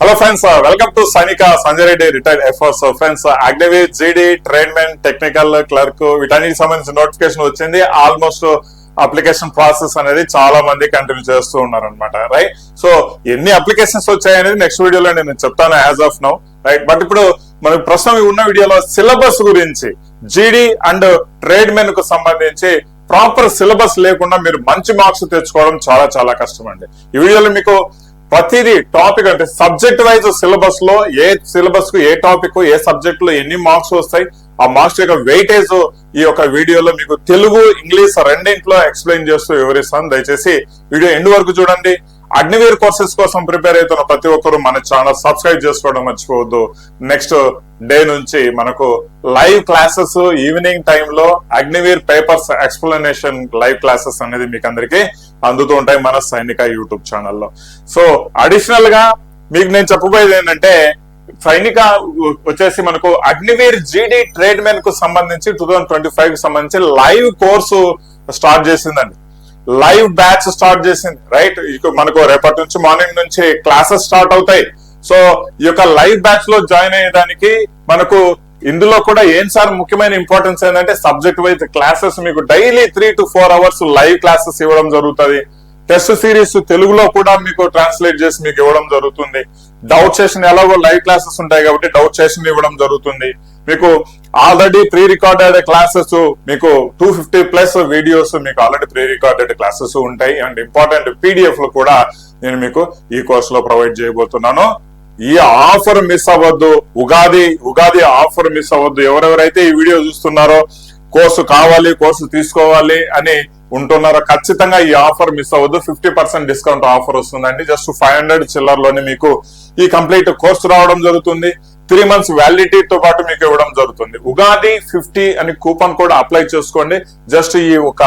Hello friends welcome to Sainika Sanjay Reddy retired efforts friends Agniveer GD trainmen technical clerk వీటన్నిటికి సంబంధించిన notification వచ్చింది. Almost application process అనేది చాలా మంది continue చేస్తూ ఉన్నారు అనమాట రైట్ సో ఎన్ని అప్లికేషన్స్ వచ్చాయనేది నెక్స్ట్ వీడియోలో నేను చెప్తాను as of now right but ఇప్పుడు మనకు ప్రస్తుతం ఉన్న వీడియోలో సిలబస్ గురించి జీడీ అండ్ ట్రేడ్ మెన్కు సంబంధించి ప్రాపర్ సిలబస్ లేకుండా మీరు మంచి మార్క్స్ తెచ్చుకోవడం చాలా చాలా కష్టం అండి ఈ వీడియోలో మీకు ప్రతిదీ టాపిక్ అంటే సబ్జెక్ట్ వైజ్ సిలబస్లో ఏ సిలబస్కు ఏ టాపిక్ ఏ సబ్జెక్ట్లో ఎన్ని మార్క్స్ వస్తాయి ఆ మార్క్స్ యొక్క వెయిటేజ్ ఈ యొక్క వీడియోలో మీకు తెలుగు ఇంగ్లీష్ రెండింటిలో ఎక్స్ప్లెయిన్ చేస్తూ వివరిస్తాను. దయచేసి వీడియో ఎండ్ వరకు చూడండి. అగ్నివీర్ కోర్సెస్ కోసం ప్రిపేర్ అవుతున్న ప్రతి ఒక్కరు మన ఛానల్ సబ్స్క్రైబ్ చేసుకోవడం మర్చిపోవద్దు. నెక్స్ట్ డే నుంచి మనకు లైవ్ క్లాసెస్ ఈవినింగ్ టైంలో Agniveer papers explanation live classes అనేది మీకు అందరికీ అందుతూ ఉంటాయి మన సైనిక యూట్యూబ్ ఛానల్లో. సో అడిషనల్గా మీకు నేను చెప్పబోయేది ఏంటంటే సైనిక వచ్చేసి మనకు అగ్నివీర్ జీడీ ట్రేడ్ మెన్కు సంబంధించి టూ థౌసండ్ ట్వంటీ ఫైవ్కి సంబంధించి లైవ్ కోర్సు స్టార్ట్ చేసిందండి. లైవ్ బ్యాచ్ స్టార్ట్ చేసింది రైట్ మనకు రేపటి నుంచి మార్నింగ్ నుంచి క్లాసెస్ స్టార్ట్ అవుతాయి. సో ఈ యొక్క లైవ్ బ్యాచ్లో జాయిన్ అయ్యేదానికి మనకు ఇందులో కూడా ఏం సార్ ముఖ్యమైన ఇంపార్టెన్స్ ఏంటంటే సబ్జెక్ట్ వైజ్ క్లాసెస్ మీకు daily three to four hours live classes ఇవ్వడం జరుగుతుంది. టెస్ట్ సిరీస్ తెలుగులో కూడా మీకు ట్రాన్స్లేట్ చేసి మీకు ఇవ్వడం జరుగుతుంది. డౌట్ సెషన్ ఎలాగో లైవ్ క్లాసెస్ ఉంటాయి కాబట్టి డౌట్ సెషన్ ఇవ్వడం జరుగుతుంది. మీకు ఆల్రెడీ ప్రీ రికార్డెడ్ క్లాసెస్ మీకు టూ ఫిఫ్టీ ప్లస్ వీడియోస్ మీకు ఆల్రెడీ ప్రీ రికార్డెడ్ క్లాసెస్ ఉంటాయి. అండ్ ఇంపార్టెంట్ పీడిఎఫ్లు కూడా నేను మీకు ఈ కోర్స్లో ప్రొవైడ్ చేయబోతున్నాను. ఈ ఆఫర్ మిస్ అవ్వద్దు. ఉగాది ఉగాది ఆఫర్ మిస్ అవ్వద్దు. ఎవరెవరైతే ఈ వీడియో చూస్తున్నారో కోర్సు కావాలి కోర్సు తీసుకోవాలి అని ఉంటున్నారో ఖచ్చితంగా ఈ ఆఫర్ మిస్ అవ్వద్దు. ఫిఫ్టీ పర్సెంట్ డిస్కౌంట్ ఆఫర్ వస్తుందండి. జస్ట్ ఫైవ్ హండ్రెడ్ చిల్లర్లోనే మీకు ఈ కంప్లీట్ కోర్సు రావడం జరుగుతుంది. త్రీ మంత్స్ వ్యాలిడిటీతో పాటు మీకు ఇవ్వడం జరుగుతుంది. ఉగాది ఫిఫ్టీ అని కూపన్ కూడా అప్లై చేసుకోండి. జస్ట్ ఈ ఒక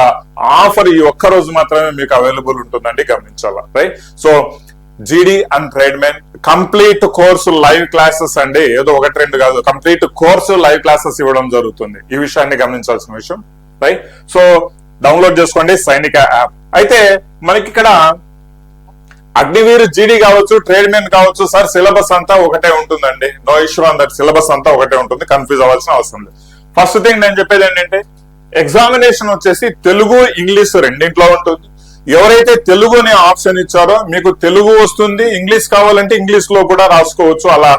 ఆఫర్ ఈ ఒక్క రోజు మాత్రమే మీకు అవైలబుల్ ఉంటుందండి గమనించాలా? Right? So GD and tradesmen complete course live classes అండి. ఏదో ఒకటి రెండు కాదు. కంప్లీట్ కోర్సు లైవ్ క్లాసెస్ ఇవ్వడం జరుగుతుంది. ఈ విషయాన్ని గమనించాల్సిన విషయం. రైట్? సో డౌన్లోడ్ చేసుకోండి సైనిక యాప్. అయితే మనకి ఇక్కడ అగ్నివీర్ జీడీ కావచ్చు ట్రేడ్ మెన్ కావచ్చు సార్ సిలబస్ అంతా ఒకటే ఉంటుందండి. No issue on that syllabus అంతా ఒకటే ఉంటుంది కన్ఫ్యూజ్ అవ్వాల్సిన అవసరం లేదు. ఫస్ట్ థింగ్ నేను చెప్పేది ఏంటంటే ఎగ్జామినేషన్ వచ్చేసి తెలుగు ఇంగ్లీష్ రెండింట్లో ఉంటుంది. ఎవరైతే తెలుగు అనే ఆప్షన్ ఇచ్చారో మీకు తెలుగు వస్తుంది ఇంగ్లీష్ కావాలంటే ఇంగ్లీష్లో కూడా రాసుకోవచ్చు. అలా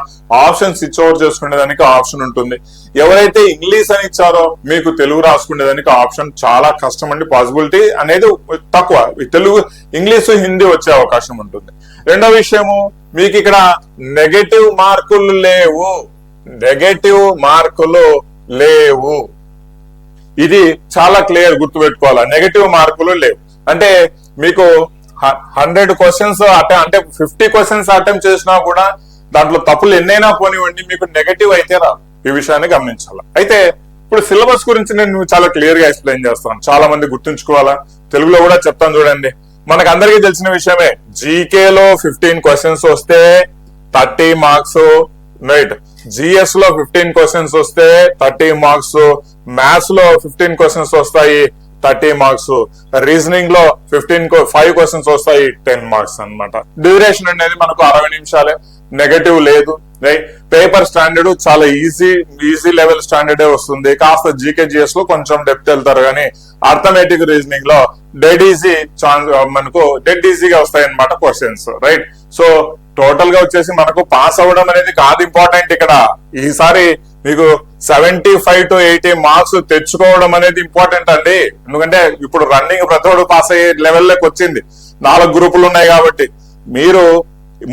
ఆప్షన్స్ స్విచ్ ఓవర్ చేసుకునేదానికి ఆప్షన్ ఉంటుంది. ఎవరైతే ఇంగ్లీష్ అని ఇచ్చారో మీకు తెలుగు రాసుకునేదానికి ఆప్షన్ చాలా కష్టం అండి పాసిబిలిటీ అనేది తక్కువ. తెలుగు ఇంగ్లీష్ హిందీ వచ్చే అవకాశం ఉంటుంది. రెండో విషయము మీకు ఇక్కడ నెగటివ్ మార్కులు లేవు. నెగటివ్ మార్కులు లేవు. ఇది చాలా క్లియర్ గుర్తుపెట్టుకోవాలా నెగటివ్ మార్కులు లేవు. అంటే మీకు హండ్రెడ్ క్వశ్చన్స్ అటెంప్ అంటే ఫిఫ్టీ క్వశ్చన్స్ అటెంప్ట్ చేసినా కూడా దాంట్లో తప్పులు ఎన్నైనా పోనివ్వండి మీకు నెగటివ్ అయితే రాదు. ఈ విషయాన్ని గమనించాలి. అయితే ఇప్పుడు సిలబస్ గురించి నేను చాలా క్లియర్గా ఎక్స్ప్లెయిన్ చేస్తాను చాలా మంది గుర్తుంచుకోవాలా? తెలుగులో కూడా చెప్తాను చూడండి. మనకు అందరికీ తెలిసిన విషయమే జీకేలో ఫిఫ్టీన్ క్వశ్చన్స్ వస్తే థర్టీ మార్క్స్ రైట్ జిఎస్లో ఫిఫ్టీన్ క్వశ్చన్స్ వస్తే థర్టీ మార్క్స్ మ్యాథ్స్లో ఫిఫ్టీన్ క్వశ్చన్స్ వస్తాయి. Thirty marks. రీజనింగ్లో fifteen five questions వస్తాయి టెన్ మార్క్స్ అన్నమాట. డ్యూరేషన్ అనేది మనకు అరవై నిమిషాలే. నెగటివ్ లేదు. రైట్ పేపర్ స్టాండర్డ్ చాలా ఈజీ ఈజీ లెవెల్ స్టాండర్డే వస్తుంది. కాస్త జీకేజీఎస్లో కొంచెం డెప్త్ వెళ్తారు కానీ అర్థమెటిక్ రీజనింగ్లో డెడ్ ఈజీ ఛాన్స్ మనకు డెడ్ ఈజీగా వస్తాయి అనమాట క్వశ్చన్స్. రైట్? సో టోటల్గా వచ్చేసి మనకు పాస్ అవ్వడం అనేది కాదు ఇంపార్టెంట్ ఇక్కడ. ఈసారి మీకు seventy five to eighty marks తెచ్చుకోవడం అనేది ఇంపార్టెంట్ అండి. ఎందుకంటే ఇప్పుడు రన్నింగ్ ప్రతోడు పాస్ అయ్యే లెవెల్లోకి వచ్చింది. నాలుగు గ్రూపులు ఉన్నాయి కాబట్టి. మీరు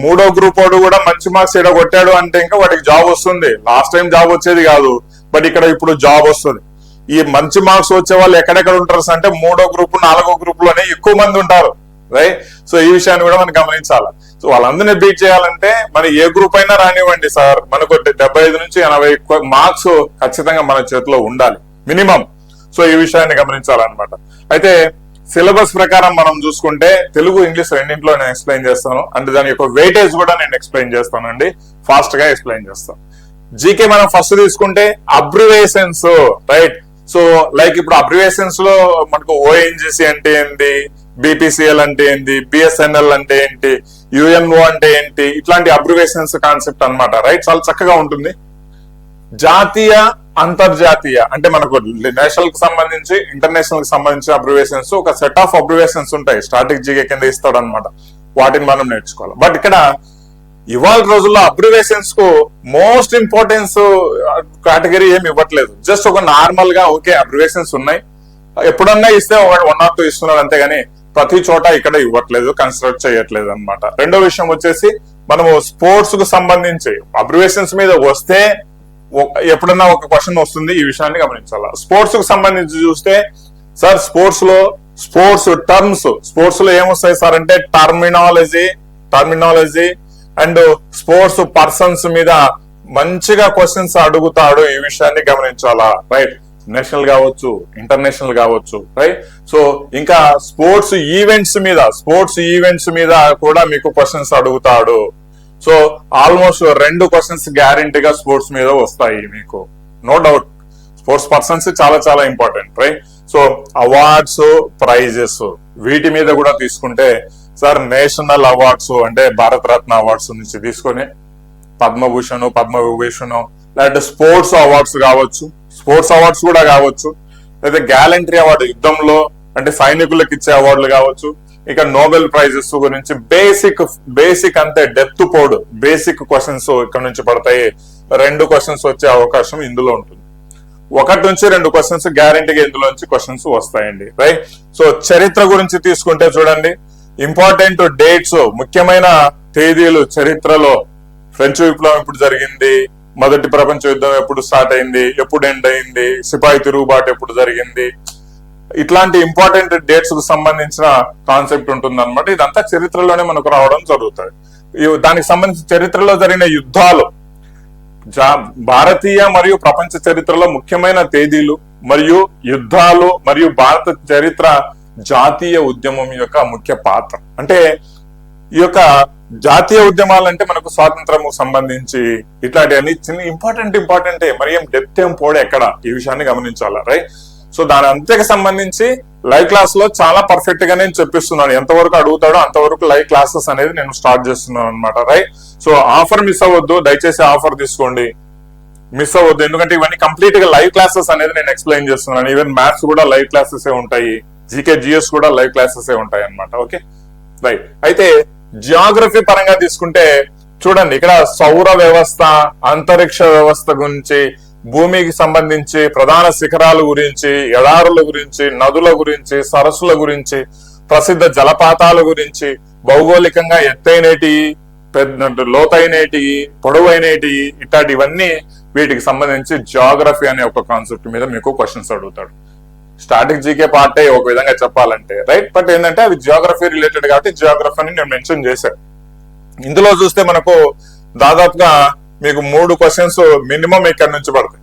మూడో గ్రూప్ వాడు కూడా మంచి మార్క్స్ ఇక్కడ కొట్టాడు అంటే ఇంకా వాడికి జాబ్ వస్తుంది. లాస్ట్ టైం జాబ్ వచ్చేది కాదు. బట్ ఇక్కడ ఇప్పుడు జాబ్ వస్తుంది. ఈ మంచి మార్క్స్ వచ్చే వాళ్ళు ఎక్కడెక్కడ ఉంటారు అంటే మూడో గ్రూప్ నాలుగో గ్రూప్లోనే ఎక్కువ మంది ఉంటారు. రైట్ సో ఈ విషయాన్ని కూడా మనం గమనించాలి. సో వాళ్ళందరినీ బీట్ చేయాలంటే మరి ఏ గ్రూప్ అయినా రానివ్వండి సార్. మనకు డెబ్బై ఐదు నుంచి ఎనభై మార్క్స్ ఖచ్చితంగా మన చేతిలో ఉండాలి. మినిమం. సో ఈ విషయాన్ని గమనించాలన్నమాట. అయితే సిలబస్ ప్రకారం మనం చూసుకుంటే తెలుగు ఇంగ్లీష్ రెండింటిలో నేను ఎక్స్ప్లెయిన్ చేస్తాను. అండ్ దాని యొక్క వెయిటేజ్ కూడా నేను ఎక్స్ప్లెయిన్ చేస్తానండి. ఫాస్ట్గా ఎక్స్ప్లెయిన్ చేస్తాను. జీకే మనం ఫస్ట్ తీసుకుంటే అబ్రివేషన్స్ రైట్ సో లైక్ ఇప్పుడు అబ్రివేషన్స్లో మనకు ఓఎన్జిసి అంటే ఏంటి? బీపీసీఎల్ అంటే ఏంటి? బిఎస్ఎన్ఎల్ అంటే ఏంటి? యుఎన్ఓ అంటే ఏంటి? ఇట్లాంటి అబ్రివేషన్స్ కాన్సెప్ట్ అన్నమాట రైట్ చాలా చక్కగా ఉంటుంది. జాతీయ అంతర్జాతీయ అంటే మనకు నేషనల్కి సంబంధించి ఇంటర్నేషనల్కి సంబంధించి అబ్రివేషన్స్ ఒక సెట్ ఆఫ్ అబ్రివేషన్స్ ఉంటాయి. స్టాటిక్ కింద ఇస్తాడు అనమాట వాటిని మనం నేర్చుకోవాలి. బట్ ఇక్కడ ఇవాళ రోజుల్లో అబ్రివేషన్స్కు మోస్ట్ ఇంపార్టెన్స్ కేటగిరీ ఏమి ఇవ్వట్లేదు. జస్ట్ ఒక నార్మల్గా ఓకే అబ్రివేషన్స్ ఉన్నాయి. ఎప్పుడన్నా ఇస్తే వన్ ఆర్ టూ ఇస్తున్నారు అంతేగాని ప్రతి చోట ఇక్కడ ఇవ్వట్లేదు కన్సిడర్ చేయట్లేదు అనమాట రెండో విషయం వచ్చేసి మనము స్పోర్ట్స్కు సంబంధించి అబ్రివేషన్స్ మీద వస్తే ఎప్పుడన్నా ఒక క్వశ్చన్ వస్తుంది ఈ విషయాన్ని గమనించాల? స్పోర్ట్స్కు సంబంధించి చూస్తే సార్ స్పోర్ట్స్లో స్పోర్ట్స్ టర్మ్స్ స్పోర్ట్స్లో ఏమొస్తాయి సార్ అంటే terminology terminology and sports persons మీద మంచిగా క్వశ్చన్స్ అడుగుతాడు ఈ విషయాన్ని గమనించాలా? రైట్ నేషనల్ కావచ్చు ఇంటర్నేషనల్ కావచ్చు రైట్ సో ఇంకా స్పోర్ట్స్ ఈవెంట్స్ మీద స్పోర్ట్స్ ఈవెంట్స్ మీద కూడా మీకు క్వశ్చన్స్ అడుగుతాడు. సో ఆల్మోస్ట్ రెండు క్వశ్చన్స్ గ్యారంటీగా స్పోర్ట్స్ మీద వస్తాయి మీకు. నో డౌట్ స్పోర్ట్స్ పర్సన్స్ చాలా చాలా important right so awards prizes వీటి మీద కూడా తీసుకుంటే సార్ నేషనల్ అవార్డ్స్ అంటే భారత రత్న అవార్డ్స్ నుంచి తీసుకొని పద్మభూషణ్ పద్మ విభూషణ్ లేదంటే స్పోర్ట్స్ అవార్డ్స్ కావచ్చు స్పోర్ట్స్ అవార్డ్స్ కూడా కావచ్చు లేదా గ్యాలంటరీ అవార్డు యుద్ధంలో అంటే సైనికులకు ఇచ్చే అవార్డులు కావచ్చు ఇక నోబెల్ ప్రైజెస్ గురించి బేసిక్ బేసిక్ అంతే డెప్త్ పోడు బేసిక్ క్వశ్చన్స్ ఇక్కడ నుంచి పడతాయి. రెండు క్వశ్చన్స్ వచ్చే అవకాశం ఇందులో ఉంటుంది. ఒకటి నుంచి రెండు క్వశ్చన్స్ గ్యారంటీగా ఇందులో నుంచి క్వశ్చన్స్ వస్తాయండి. రైట్ సో చరిత్ర గురించి తీసుకుంటే చూడండి. ఇంపార్టెంట్ డేట్స్ ముఖ్యమైన తేదీలు చరిత్రలో. ఫ్రెంచ్ విప్లవం ఇప్పుడు జరిగింది. మొదటి ప్రపంచ యుద్ధం ఎప్పుడు స్టార్ట్ అయింది ఎప్పుడు ఎండ్ అయింది సిపాయి తిరుగుబాటు ఎప్పుడు జరిగింది? ఇట్లాంటి ఇంపార్టెంట్ డేట్స్కు సంబంధించిన కాన్సెప్ట్ ఉంటుంది అనమాట ఇదంతా చరిత్రలోనే మనకు రావడం జరుగుతుంది. దానికి సంబంధించి చరిత్రలో జరిగిన యుద్ధాలు భారతీయ మరియు ప్రపంచ చరిత్రలో ముఖ్యమైన తేదీలు మరియు యుద్ధాలు మరియు భారత చరిత్ర జాతీయ ఉద్యమం యొక్క ముఖ్య పాత్ర. అంటే ఈ యొక్క జాతీయ ఉద్యమాలు అంటే మనకు స్వాతంత్రము సంబంధించి ఇట్లాంటివన్నీ చిన్న ఇంపార్టెంట్ ఇంపార్టెంటే మరి ఏం డెప్త్ ఏం పోడే ఎక్కడ? ఈ విషయాన్ని గమనించాలా రైట్ సో దాని అంతకు సంబంధించి లైవ్ క్లాస్లో చాలా పర్ఫెక్ట్గా నేను చెప్పిస్తున్నాను. ఎంతవరకు అడుగుతాడో అంతవరకు లైవ్ క్లాసెస్ అనేది నేను స్టార్ట్ చేస్తున్నాను అనమాట రైట్ సో ఆఫర్ మిస్ అవ్వద్దు. దయచేసి ఆఫర్ తీసుకోండి. మిస్ అవ్వద్దు. ఎందుకంటే ఇవన్నీ కంప్లీట్గా లైవ్ క్లాసెస్ అనేది నేను ఎక్స్ప్లెయిన్ చేస్తున్నాను. ఈవెన్ మ్యాథ్స్ కూడా లైవ్ క్లాసెస్ ఉంటాయి. జీకే జిఎస్ కూడా లైవ్ క్లాసెస్ ఉంటాయి అన్నమాట ఓకే రైట్ అయితే జియోగ్రఫీ పరంగా తీసుకుంటే చూడండి ఇక్కడ సౌర వ్యవస్థ అంతరిక్ష వ్యవస్థ గురించి భూమికి సంబంధించి ప్రధాన శిఖరాల గురించి ఎడారుల గురించి నదుల గురించి సరస్సుల గురించి ప్రసిద్ధ జలపాతాల గురించి భౌగోళికంగా ఎత్తైనటి పెద్ద లోతైనటి పొడవైనటి ఇట్లాంటివన్నీ వీటికి సంబంధించి జియోగ్రఫీ అనే ఒక కాన్సెప్ట్ మీద మీకు క్వశ్చన్స్ అడుగుతాడు. స్టాటిక్ జీకే పార్టే ఒక విధంగా చెప్పాలంటే రైట్ బట్ ఏంటంటే అవి జియోగ్రఫీ రిలేటెడ్ కాబట్టి జియోగ్రఫీని నేను మెన్షన్ చేశాను. ఇందులో చూస్తే మనకు దాదాపుగా మీకు మూడు క్వశ్చన్స్ మినిమం ఇక్కడ నుంచి పడతాయి.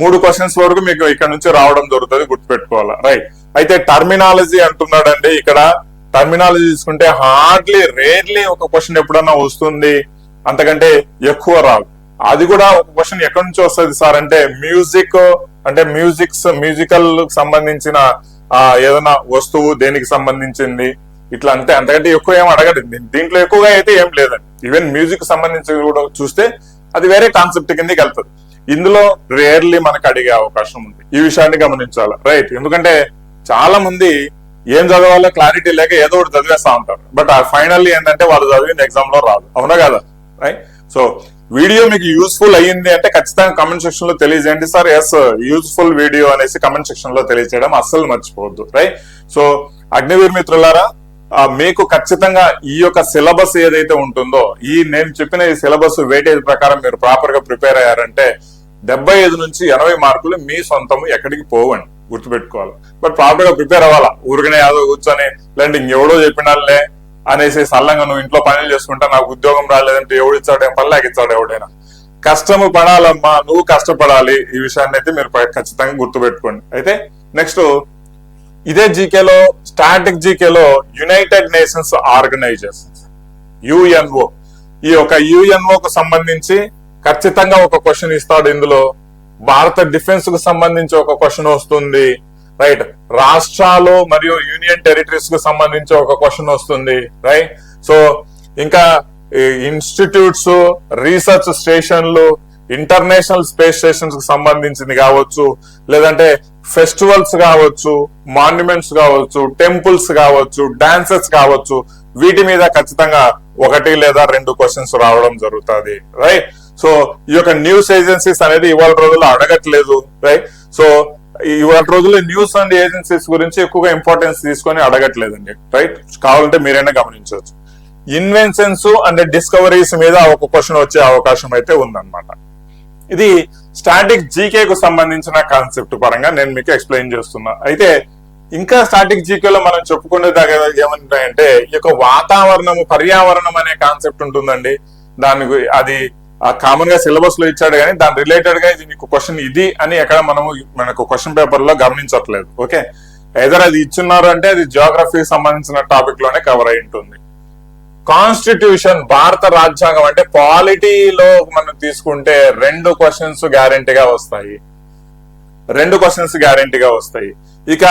మూడు క్వశ్చన్స్ వరకు మీకు ఇక్కడ నుంచి రావడం జరుగుతుంది గుర్తుపెట్టుకోవాలా రైట్ అయితే టర్మినాలజీ అంటున్నాడండి ఇక్కడ. టర్మినాలజీ తీసుకుంటే హార్డ్లీ రేర్లీ ఒక క్వశ్చన్ ఎప్పుడన్నా వస్తుంది. అంతకంటే ఎక్కువ రాదు. అది కూడా ఒక క్వశ్చన్ ఎక్కడి నుంచి వస్తుంది సార్? అంటే మ్యూజిక్ అంటే మ్యూజిక్స్ మ్యూజికల్ సంబంధించిన ఆ, ఏదైనా వస్తువు దేనికి సంబంధించింది? ఇట్లా అంతే అంతకంటే ఎక్కువ ఏం అడగదు దీంట్లో ఎక్కువగా అయితే ఏం లేదండి. ఈవెన్ మ్యూజిక్ సంబంధించి కూడా చూస్తే అది వేరే కాన్సెప్ట్ కింద కలుతుంది ఇందులో రేర్లీ మనకు అడిగే అవకాశం ఉంది. ఈ విషయాన్ని గమనించాలి. రైట్ ఎందుకంటే చాలా మంది ఏం చదవాలో క్లారిటీ లేక ఏదో ఒకటి చదివేస్తా ఉంటారు. బట్ ఫైనల్లీ ఏంటంటే వాళ్ళు చదివింది ఎగ్జామ్లో రాదు. అవునా కదా? రైట్ సో వీడియో మీకు యూస్ఫుల్ అయ్యింది అంటే ఖచ్చితంగా కమెంట్ సెక్షన్లో తెలియజేయండి. సార్ ఎస్ యూస్ఫుల్ వీడియో అనేసి కమెంట్ సెక్షన్లో తెలియజేయడం అస్సలు మర్చిపోవద్దు రైట్ సో అగ్నివీర్ మిత్రులారా మీకు ఖచ్చితంగా ఈ యొక్క సిలబస్ ఏదైతే ఉంటుందో ఈ నేను చెప్పిన ఈ సిలబస్ వెయిటేజ్ ప్రకారం మీరు ప్రాపర్గా ప్రిపేర్ అయ్యారంటే డెబ్బై ఐదు నుంచి ఎనభై మార్కులు మీ సొంతము ఎక్కడికి పోవండి గుర్తుపెట్టుకోవాలి. బట్ ప్రాపర్గా ప్రిపేర్ అవ్వాలా? ఊరికనే యాదో కూర్చొని లేదంటే ఇంకెవడో చెప్పినాలే అనేసి సల్లంగా నువ్వు ఇంట్లో పనులు చేసుకుంటా నాకు ఉద్యోగం రాలేదంటే ఎవడు ఇచ్చాడు ఏం ఎవడైనా. కష్టము పడాలమ్మా నువ్వు కష్టపడాలి. ఈ విషయాన్ని అయితే మీరు ఖచ్చితంగా గుర్తుపెట్టుకోండి. అయితే నెక్స్ట్ ఇదే జీకేలో స్టాటిక్ జీకేలో యునైటెడ్ నేషన్స్ ఆర్గనైజేషన్స్ యుఎన్ఓ ఈ యొక్క యుఎన్ఓ కు సంబంధించి ఖచ్చితంగా ఒక క్వశ్చన్ ఇస్తాడు. ఇందులో భారత డిఫెన్స్కు సంబంధించి ఒక క్వశ్చన్ వస్తుంది. రైట్ రాష్ట్రాలు మరియు యూనియన్ టెరిటరీస్కు సంబంధించి ఒక క్వశ్చన్ వస్తుంది. రైట్ సో ఇంకా ఇన్స్టిట్యూట్స్ రీసెర్చ్ స్టేషన్లు ఇంటర్నేషనల్ స్పేస్ స్టేషన్స్కి సంబంధించింది కావచ్చు లేదంటే ఫెస్టివల్స్ కావచ్చు మాన్యుమెంట్స్ కావచ్చు టెంపుల్స్ కావచ్చు డాన్సెస్ కావచ్చు వీటి మీద ఖచ్చితంగా ఒకటి లేదా రెండు క్వశ్చన్స్ రావడం జరుగుతుంది. రైట్ సో ఈ యొక్క న్యూస్ ఏజెన్సీస్ అనేది ఇవాళ రోజుల్లో అడగట్లేదు. రైట్ సో ఇవాళ రోజుల్లో న్యూస్ అండ్ ఏజెన్సీస్ గురించి ఎక్కువగా ఇంపార్టెన్స్ తీసుకొని అడగట్లేదండి రైట్ కావాలంటే మీరైనా గమనించవచ్చు. ఇన్వెన్షన్స్ అండ్ డిస్కవరీస్ మీద ఒక క్వశ్చన్ వచ్చే అవకాశం అయితే ఉందన్నమాట. ఇది స్టాటిక్ జీకే కు సంబంధించిన కాన్సెప్ట్ పరంగా నేను మీకు ఎక్స్ప్లెయిన్ చేస్తున్నా. అయితే ఇంకా స్టాటిక్ జీకేలో మనం చెప్పుకునే దగ్గర ఏమంటాయంటే ఈ యొక్క వాతావరణము పర్యావరణం అనే కాన్సెప్ట్ ఉంటుందండి. దాని అది కామన్గా సిలబస్లో ఇచ్చాడు కానీ దాని రిలేటెడ్గా ఇది మీకు క్వశ్చన్ ఇది అని ఎక్కడ మనము మనకు క్వశ్చన్ పేపర్లో గమనించట్లేదు. ఓకే ఎదర్ అది ఇచ్చున్నారు అంటే అది జియోగ్రఫీకి సంబంధించిన టాపిక్లోనే కవర్ అయి ఉంటుంది. కాన్స్టిట్యూషన్ భారత రాజ్యాంగం అంటే పాలిటీలో మనం తీసుకుంటే రెండు క్వశ్చన్స్ గ్యారెంటీగా వస్తాయి. రెండు క్వశ్చన్స్ గ్యారెంటీగా వస్తాయి. ఇక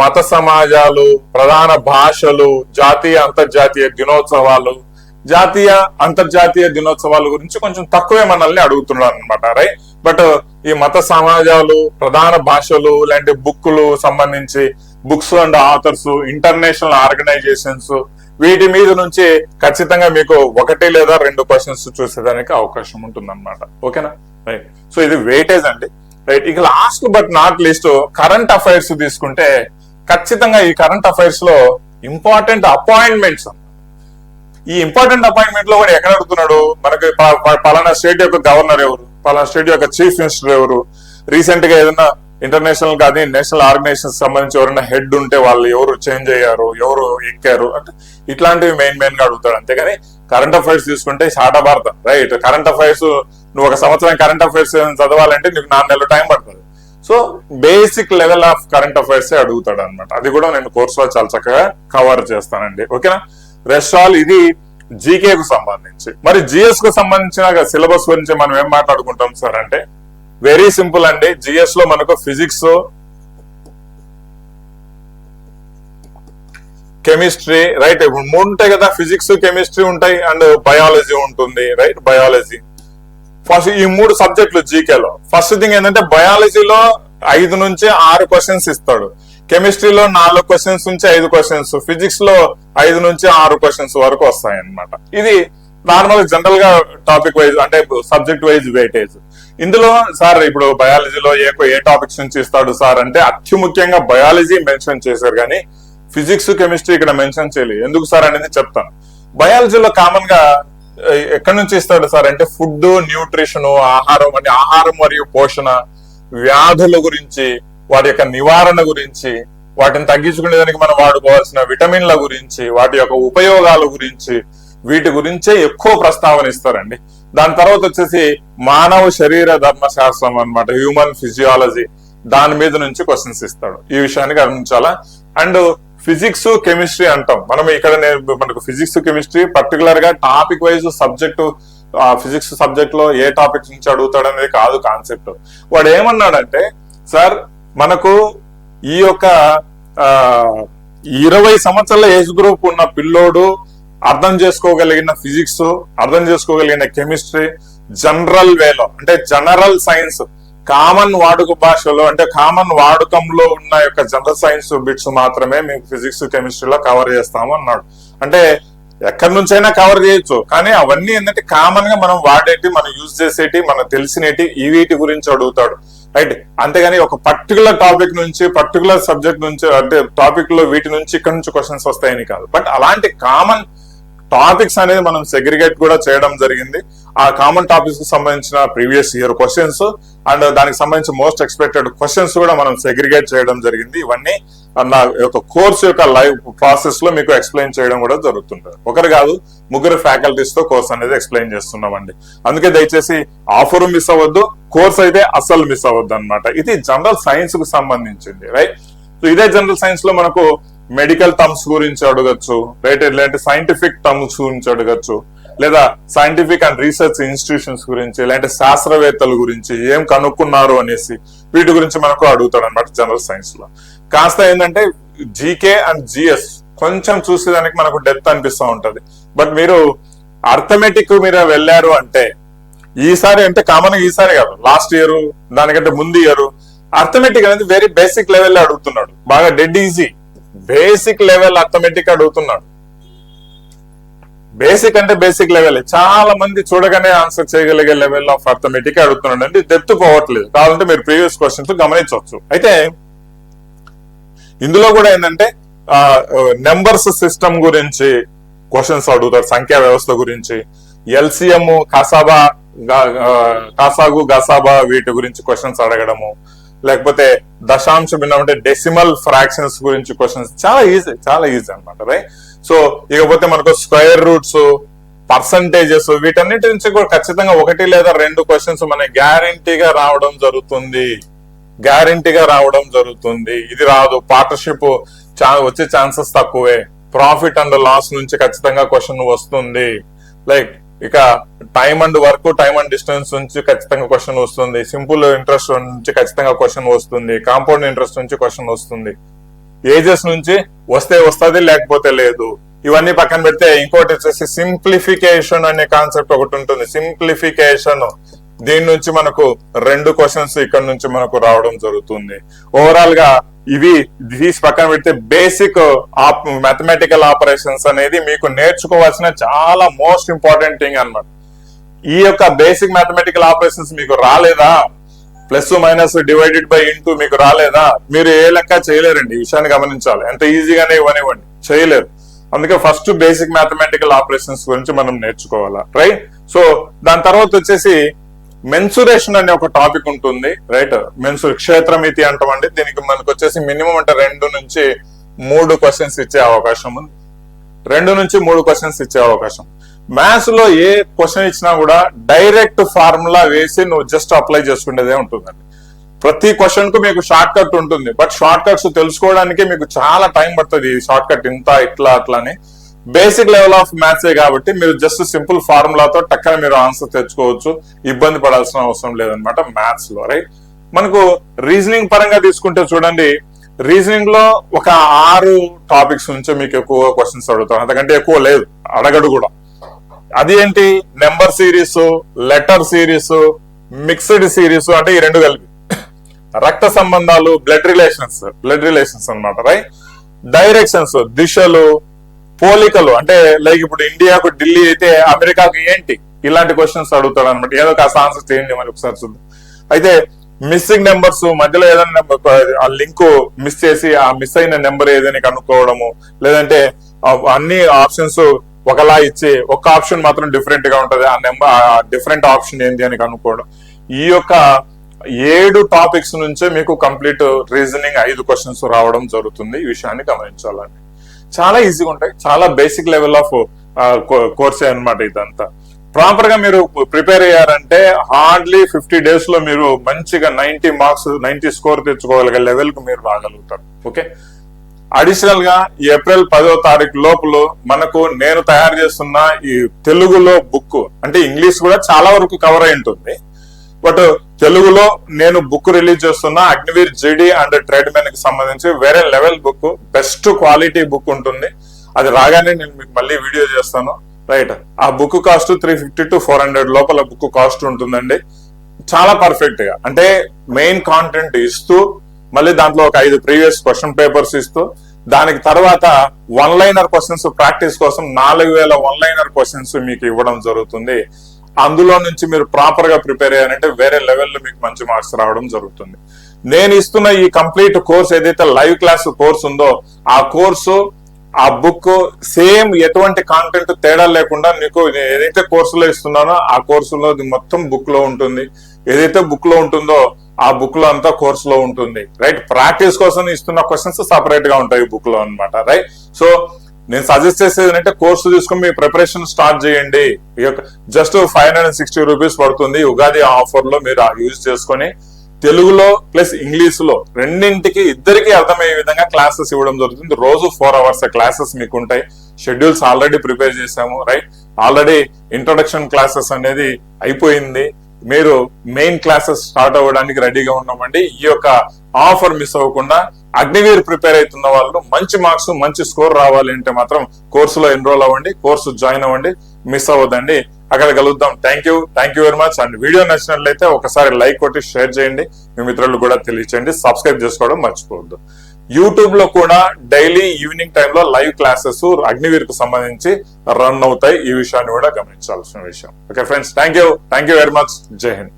మత సమాజాలు ప్రధాన భాషలు జాతీయ అంతర్జాతీయ దినోత్సవాలు జాతీయ అంతర్జాతీయ దినోత్సవాల గురించి కొంచెం తక్కువే మనల్ని అడుగుతున్నారు అనమాట రైట్ బట్ ఈ మత సమాజాలు ప్రధాన భాషలు లాంటి బుక్లు సంబంధించి books and authors international organisations వీటి మీద నుంచి ఖచ్చితంగా మీకు ఒకటి లేదా రెండు క్వశ్చన్స్ చూసేదానికి అవకాశం ఉంటుంది అనమాట ఓకేనా రైట్ సో ఇది వెయిటేజ్ అండి. రైట్ ఇక last but not least current affairs తీసుకుంటే ఖచ్చితంగా ఈ కరెంట్ అఫైర్స్లో ఇంపార్టెంట్ అపాయింట్మెంట్స్ ఈ ఇంపార్టెంట్ అపాయింట్మెంట్లో కూడా ఎక్కడ అడుగుతున్నాడు? మనకి పలానా స్టేట్ యొక్క గవర్నర్ ఎవరు? పలానా స్టేట్ యొక్క చీఫ్ మినిస్టర్ ఎవరు? రీసెంట్గా ఏదైనా ఇంటర్నేషనల్ కానీ నేషనల్ ఆర్గనైజేషన్ సంబంధించి ఎవరైనా హెడ్ ఉంటే వాళ్ళు ఎవరు చేంజ్ అయ్యారు? ఎవరు ఎక్కారు? అంటే ఇట్లాంటివి మెయిన్ మెయిన్గా అడుగుతాడు. అంతేగాని కరెంట్ అఫైర్స్ తీసుకుంటే శాట భారత రైట్ కరెంట్ అఫైర్స్ నువ్వు ఒక సంవత్సరం కరెంట్ అఫైర్స్ చదవాలంటే నీకు నాలుగు నెలలు టైం పడుతుంది. So basic level of current affairs అడుగుతాడు అనమాట అది కూడా నేను కోర్సులో చాలా చక్కగా కవర్ చేస్తానండి. ఓకేనా రెస్టాల్ ఇది జీకే కు సంబంధించి. మరి జిఎస్కు సంబంధించిన సిలబస్ గురించి మనం ఏం మాట్లాడుకుంటాం సార్ అంటే వెరీ సింపుల్ అండి. జిఎస్లో మనకు ఫిజిక్స్ కెమిస్ట్రీ రైట్ ఇప్పుడు మూడు ఉంటాయి కదా ఫిజిక్స్ కెమిస్ట్రీ ఉంటాయి అండ్ బయాలజీ ఉంటుంది రైట్ బయాలజీ ఫస్ట్ ఈ మూడు సబ్జెక్టులు జీకేలో ఫస్ట్ థింగ్ ఏంటంటే బయాలజీలో ఐదు నుంచి ఆరు క్వశ్చన్స్ ఇస్తాడు. కెమిస్ట్రీలో నాలుగు క్వశ్చన్స్ నుంచి ఐదు క్వశ్చన్స్ ఫిజిక్స్లో ఐదు నుంచి ఆరు క్వశ్చన్స్ వరకు వస్తాయి అనమాట ఇది నార్మల్ జనరల్గా టాపిక్ వైజ్ అంటే సబ్జెక్ట్ వైజ్ వెయిటేజ్ ఇందులో సార్ ఇప్పుడు బయాలజీలో ఏ ఏ టాపిక్స్ నుంచి ఇస్తాడు సార్ అంటే అతి ముఖ్యంగా బయాలజీ మెన్షన్ చేశారు కానీ ఫిజిక్స్ కెమిస్ట్రీ ఇక్కడ మెన్షన్ చేయలేదు. ఎందుకు సార్ అనేది చెప్తాను. బయాలజీలో కామన్గా ఎక్కడి నుంచి ఇస్తాడు సార్ అంటే ఫుడ్ న్యూట్రిషన్ ఆహారం అంటే ఆహారం మరియు పోషణ వ్యాధుల గురించి వాటి యొక్క నివారణ గురించి వాటిని తగ్గించుకునేదానికి మనం వాడుకోవాల్సిన విటమిన్ల గురించి వాటి యొక్క ఉపయోగాల గురించి వీటి గురించే ఎక్కువ ప్రస్తావన ఇస్తారండి. దాని తర్వాత వచ్చేసి మానవ శరీర ధర్మశాస్త్రం అన్నమాట హ్యూమన్ ఫిజియాలజీ దాని మీద నుంచి క్వశ్చన్స్ ఇస్తాడు. ఈ విషయాన్ని గమనించాలా? అండ్ ఫిజిక్స్ కెమిస్ట్రీ అంటాం. మనం ఇక్కడ నేను మనకు ఫిజిక్స్ కెమిస్ట్రీ పర్టికులర్గా టాపిక్ వైజ్ సబ్జెక్ట్ ఫిజిక్స్ సబ్జెక్ట్లో ఏ టాపిక్ నుంచి అడుగుతాడు అనేది కాదు కాన్సెప్ట్ వాడు ఏమన్నాడంటే సార్ మనకు ఈ యొక్క ఆ, ఇరవై సంవత్సరాల ఏజ్ గ్రూప్ ఉన్న పిల్లోడు అర్థం చేసుకోగలిగిన ఫిజిక్స్ అర్థం చేసుకోగలిగిన కెమిస్ట్రీ జనరల్ వేలో అంటే జనరల్ సైన్స్ కామన్ వాడుక భాషలో అంటే కామన్ వాడుకంలో ఉన్న యొక్క జనరల్ సైన్స్ బిట్స్ మాత్రమే మేము ఫిజిక్స్ కెమిస్ట్రీలో కవర్ చేస్తాము అన్నాడు. అంటే ఎక్కడి నుంచైనా కవర్ చేయొచ్చు కానీ అవన్నీ ఏంటంటే కామన్గా మనం వాడేటి మనం యూజ్ చేసేటి మనం తెలిసినటి ఈ వీటి గురించి అడుగుతాడు. రైట్? అంతేగాని ఒక పర్టికులర్ టాపిక్ నుంచి పర్టికులర్ సబ్జెక్ట్ నుంచి అంటే టాపిక్లో వీటి నుంచి ఇక్కడ నుంచి క్వశ్చన్స్ వస్తాయని కాదు. బట్ అలాంటి కామన్ టాపిక్స్ అనేది మనం సెగ్రిగేట్ కూడా చేయడం జరిగింది. ఆ కామన్ టాపిక్స్కి సంబంధించిన ప్రీవియస్ ఇయర్ క్వశ్చన్స్ అండ్ దానికి సంబంధించిన మోస్ట్ ఎక్స్పెక్టెడ్ క్వశ్చన్స్ కూడా మనం సెగ్రిగేట్ చేయడం జరిగింది. ఇవన్నీ నా యొక్క కోర్స్ యొక్క లైవ్ ప్రాసెస్లో మీకు ఎక్స్ప్లెయిన్ చేయడం కూడా జరుగుతుంటుంది. ఒకరు కాదు ముగ్గురు ఫ్యాకల్టీస్తో కోర్స్ అనేది ఎక్స్ప్లెయిన్ చేస్తున్నామండి. అందుకే దయచేసి ఆఫర్ మిస్ అవ్వద్దు కోర్స్ అయితే అస్సలు మిస్ అవ్వద్దు అనమాట ఇది జనరల్ సైన్స్కు సంబంధించింది రైట్? సో ఇదే జనరల్ సైన్స్లో మనకు మెడికల్ టర్మ్స్ గురించి అడగచ్చు రైట్ ఇలాంటి సైంటిఫిక్ టర్మ్స్ గురించి అడగచ్చు లేదా సైంటిఫిక్ అండ్ రీసెర్చ్ ఇన్స్టిట్యూషన్స్ గురించి ఇలాంటి శాస్త్రవేత్తల గురించి ఏం కనుక్కున్నారు అనేసి వీటి గురించి మనకు అడుగుతాడు అనమాట జనరల్ సైన్స్లో. కాస్త ఏంటంటే జీకే అండ్ జిఎస్ కొంచెం చూసేదానికి మనకు డెప్త్ అనిపిస్తూ ఉంటది. బట్ మీరు అర్థమెటిక్ మీరు వెళ్ళారు అంటే ఈసారి అంటే కామన్ ఈసారి కాదు లాస్ట్ ఇయర్ దానికంటే ముందు ఇయర్ అర్థమెటిక్ అనేది వెరీ బేసిక్ లెవెల్ అడుగుతున్నాడు. బాగా dead easy basic level arithmetic అడుగుతున్నాడు. బేసిక్ అంటే బేసిక్ లెవెల్. చాలా మంది చూడగానే ఆన్సర్ చేయగలిగే లెవెల్ ఆఫ్ అర్థమెటిక్ అడుగుతున్నాడు అంటే డెప్త్ పోవట్లేదు. కావాలంటే మీరు ప్రీవియస్ క్వశ్చన్స్ గమనించవచ్చు. అయితే ఇందులో కూడా ఏంటంటే నెంబర్స్ సిస్టమ్ గురించి క్వశ్చన్స్ అడుగుతారు. సంఖ్యా వ్యవస్థ గురించి. ఎల్సిఎం కసాబా కాసాగు గసాబా వీటి గురించి క్వశ్చన్స్ అడగడము. లేకపోతే దశాంశం ఏంటంటే డెసిమల్ ఫ్రాక్షన్స్ గురించి క్వశ్చన్స్ చాలా ఈజీ చాలా ఈజీ అనమాట రైట్ సో ఇకపోతే మనకు స్క్వేర్ రూట్స్ పర్సంటేజెస్ వీటన్నిటి నుంచి కూడా ఖచ్చితంగా ఒకటి లేదా రెండు క్వశ్చన్స్ మన గ్యారంటీగా రావడం జరుగుతుంది. గ్యారంటీగా రావడం జరుగుతుంది. ఇది రాదు. పార్ట్నర్షిప్ వచ్చే ఛాన్సెస్ తక్కువే. ప్రాఫిట్ అండ్ లాస్ నుంచి ఖచ్చితంగా క్వశ్చన్ వస్తుంది. లైక్ ఇక time and work time and distance నుంచి ఖచ్చితంగా క్వశ్చన్ వస్తుంది. సింపుల్ ఇంట్రెస్ట్ నుంచి ఖచ్చితంగా క్వశ్చన్ వస్తుంది. కాంపౌండ్ ఇంట్రెస్ట్ నుంచి క్వశ్చన్ వస్తుంది. ఏజెస్ నుంచి వస్తే వస్తది లేకపోతే లేదు. ఇవన్నీ పక్కన పెడితే ఇంకోటి వచ్చేసి సింప్లిఫికేషన్ అనే కాన్సెప్ట్ ఒకటి ఉంటుంది. సింప్లిఫికేషన్ దీని నుంచి మనకు రెండు క్వశ్చన్స్ ఇక్కడ నుంచి మనకు రావడం జరుగుతుంది. ఓవరాల్గా ఇవి తీసి పక్కన పెడితే బేసిక్ మ్యాథమెటికల్ ఆపరేషన్స్ అనేది మీకు నేర్చుకోవాల్సిన చాలా మోస్ట్ ఇంపార్టెంట్ థింగ్ అన్నమాట. ఈ యొక్క బేసిక్ మ్యాథమెటికల్ ఆపరేషన్స్ మీకు రాలేదా? Plus minus divided by into మీకు రాలేదా? మీరు ఏ లెక్క చేయలేరండి ఈ విషయాన్ని గమనించాలి. ఎంత ఈజీగానే ఇవ్వనివ్వండి. చేయలేరు. అందుకే ఫస్ట్ బేసిక్ మ్యాథమెటికల్ ఆపరేషన్స్ గురించి మనం నేర్చుకోవాలా రైట్ సో దాని తర్వాత వచ్చేసి మెన్సురేషన్ అనే ఒక టాపిక్ ఉంటుంది రైట్ మెన్సు క్షేత్రమితి అంటామండి. దీనికి మనకు వచ్చేసి మినిమం అంటే రెండు నుంచి మూడు క్వశ్చన్స్ ఇచ్చే అవకాశం ఉంది. రెండు నుంచి మూడు క్వశ్చన్స్ ఇచ్చే అవకాశం. మ్యాథ్స్లో ఏ క్వశ్చన్ ఇచ్చినా కూడా డైరెక్ట్ ఫార్ములా వేసి నువ్వు జస్ట్ అప్లై చేసుకునేదే ఉంటుందండి. ప్రతి క్వశ్చన్కు మీకు షార్ట్ కట్ ఉంటుంది. బట్ షార్ట్ కట్స్ తెలుసుకోవడానికి మీకు చాలా టైం పడుతుంది ఈ షార్ట్ కట్ ఇంత ఇట్లా అట్లా అని. బేసిక్ లెవెల్ ఆఫ్ మ్యాథ్స్ కాబట్టి మీరు జస్ట్ సింపుల్ ఫార్ములాతో టక్కన మీరు ఆన్సర్ తెచ్చుకోవచ్చు. ఇబ్బంది పడాల్సిన అవసరం లేదనమాట మ్యాథ్స్లో రైట్ మనకు రీజనింగ్ పరంగా తీసుకుంటే చూడండి రీజనింగ్లో ఒక ఆరు టాపిక్స్ నుంచి మీకు ఎక్కువ క్వశ్చన్స్ అడుగుతాం. అంతకంటే ఎక్కువ లేదు అడగడు కూడా. అది ఏంటి? Number series letter series mixed series అంటే ఈ రెండు కలిపి. రక్త సంబంధాలు బ్లడ్ రిలేషన్స్ బ్లడ్ రిలేషన్స్ అన్నమాట రైట్ డైరెక్షన్స్ దిశలు పోలికలు అంటే లైక్ ఇప్పుడు ఇండియాకు ఢిల్లీ అయితే అమెరికాకు ఏంటి? ఇలాంటి క్వశ్చన్స్ అడుగుతాడు అనమాట ఏదో కాస్త ఆన్సర్ చేయండి మరి ఒకసారి చూద్దాం. అయితే మిస్సింగ్ నెంబర్స్ మధ్యలో ఏదైనా నెంబర్ ఆ లింక్ మిస్ చేసి ఆ మిస్ అయిన నెంబర్ ఏదైనా కనుక్కోవడము లేదంటే అన్ని ఆప్షన్స్ ఒకలా ఇచ్చి ఒక ఆప్షన్ మాత్రం డిఫరెంట్గా ఉంటది. ఆ నెంబర్ ఆ డిఫరెంట్ ఆప్షన్ ఏంటి అని కనుక్కోవడం. ఈ యొక్క ఏడు టాపిక్స్ నుంచే మీకు కంప్లీట్ రీజనింగ్ ఐదు క్వశ్చన్స్ రావడం జరుగుతుంది. ఈ విషయాన్ని గమనించాలండి. చాలా ఈజీగా ఉంటాయి. చాలా బేసిక్ లెవెల్ ఆఫ్ కోర్సే అన్నమాట ఇదంతా. ప్రాపర్గా మీరు ప్రిపేర్ అయ్యారంటే హార్డ్లీ ఫిఫ్టీ డేస్లో మీరు మంచిగా నైన్టీ మార్క్స్ నైన్టీ స్కోర్ తెచ్చుకోగలిగే లెవెల్కు మీరు రాగలుగుతారు. ఓకే అడిషనల్గా ఏప్రిల్ పదో తారీఖు లోపల మనకు నేను తయారు చేస్తున్న ఈ తెలుగులో బుక్ అంటే ఇంగ్లీష్ కూడా చాలా వరకు కవర్ అయి ఉంటుంది. బట్ తెలుగులో నేను బుక్ రిలీజ్ చేస్తున్న అగ్నివీర్ జీడీ అండ్ ట్రేడ్ మెన్కి సంబంధించి వేరే level book best quality book ఉంటుంది. అది రాగానే నేను మీకు మళ్ళీ వీడియో చేస్తాను. రైట్. ఆ book cost three fifty to four hundred లోపల బుక్ కాస్ట్ ఉంటుందండి. చాలా పర్ఫెక్ట్గా. అంటే మెయిన్ కాంటెంట్ ఇస్తూ మళ్ళీ దాంట్లో ఒక ఐదు ప్రీవియస్ క్వశ్చన్ పేపర్స్ ఇస్తూ దానికి తర్వాత వన్ లైనర్ క్వశ్చన్స్ ప్రాక్టీస్ కోసం నాలుగు వేల వన్ లైనర్ క్వశ్చన్స్ మీకు ఇవ్వడం జరుగుతుంది. అందులో నుంచి మీరు ప్రాపర్గా ప్రిపేర్ అయ్యారంటే వేరే లెవెల్లో మీకు మంచి మార్క్స్ రావడం జరుగుతుంది. నేను ఇస్తున్న ఈ కంప్లీట్ కోర్స్ ఏదైతే లైవ్ క్లాస్ కోర్స్ ఉందో ఆ కోర్సు ఆ బుక్ సేమ్ ఎటువంటి కాంటెంట్ తేడా లేకుండా నీకు నేను ఏదైతే కోర్సులో ఇస్తున్నానో ఆ కోర్సులో మొత్తం బుక్లో ఉంటుంది. ఏదైతే బుక్లో ఉంటుందో ఆ బుక్లో అంతా కోర్సులో ఉంటుంది. రైట్? ప్రాక్టీస్ కోసం ఇస్తున్న క్వశ్చన్స్ సపరేట్గా ఉంటాయి బుక్లో అన్నమాట. రైట్? సో నేను సజెస్ట్ చేసేది ఏంటంటే కోర్సు తీసుకుని మీ ప్రిపరేషన్ స్టార్ట్ చేయండి. Just five hundred sixty rupees పడుతుంది. ఉగాది ఆఫర్లో మీరు యూజ్ చేసుకొని తెలుగులో ప్లస్ ఇంగ్లీష్లో రెండింటికి ఇద్దరికి అర్థమయ్యే విధంగా క్లాసెస్ ఇవ్వడం జరుగుతుంది. రోజు ఫోర్ అవర్స్ క్లాసెస్ మీకు ఉంటాయి షెడ్యూల్స్ ఆల్రెడీ ప్రిపేర్ చేసాము రైట్ ఆల్రెడీ ఇంట్రొడక్షన్ క్లాసెస్ అనేది అయిపోయింది. మీరు మెయిన్ క్లాసెస్ స్టార్ట్ అవ్వడానికి రెడీగా ఉన్నామండి. ఈ యొక్క ఆఫర్ మిస్ అవ్వకుండా అగ్నివీర్ ప్రిపేర్ అవుతున్న వాళ్ళు మంచి మార్క్స్ మంచి స్కోర్ రావాలి అంటే మాత్రం కోర్సులో ఎన్రోల్ అవ్వండి కోర్సు జాయిన్ అవ్వండి మిస్ అవ్వదండి అక్కడ కలుద్దాం. Thank you thank you very much and video నచ్చినట్లయితే ఒకసారి లైక్ కొట్టి షేర్ చేయండి. మీ మిత్రులు కూడా తెలియచేయండి. సబ్స్క్రైబ్ చేసుకోవడం మర్చిపోవద్దు. యూట్యూబ్లో కూడా డైలీ ఈవినింగ్ టైంలో లైవ్ క్లాసెస్ అగ్నివీర్కు సంబంధించి రన్ అవుతాయి. ఈ విషయాన్ని కూడా గమనించాల్సిన విషయం. Okay friends thank you thank you very much జై హింద్.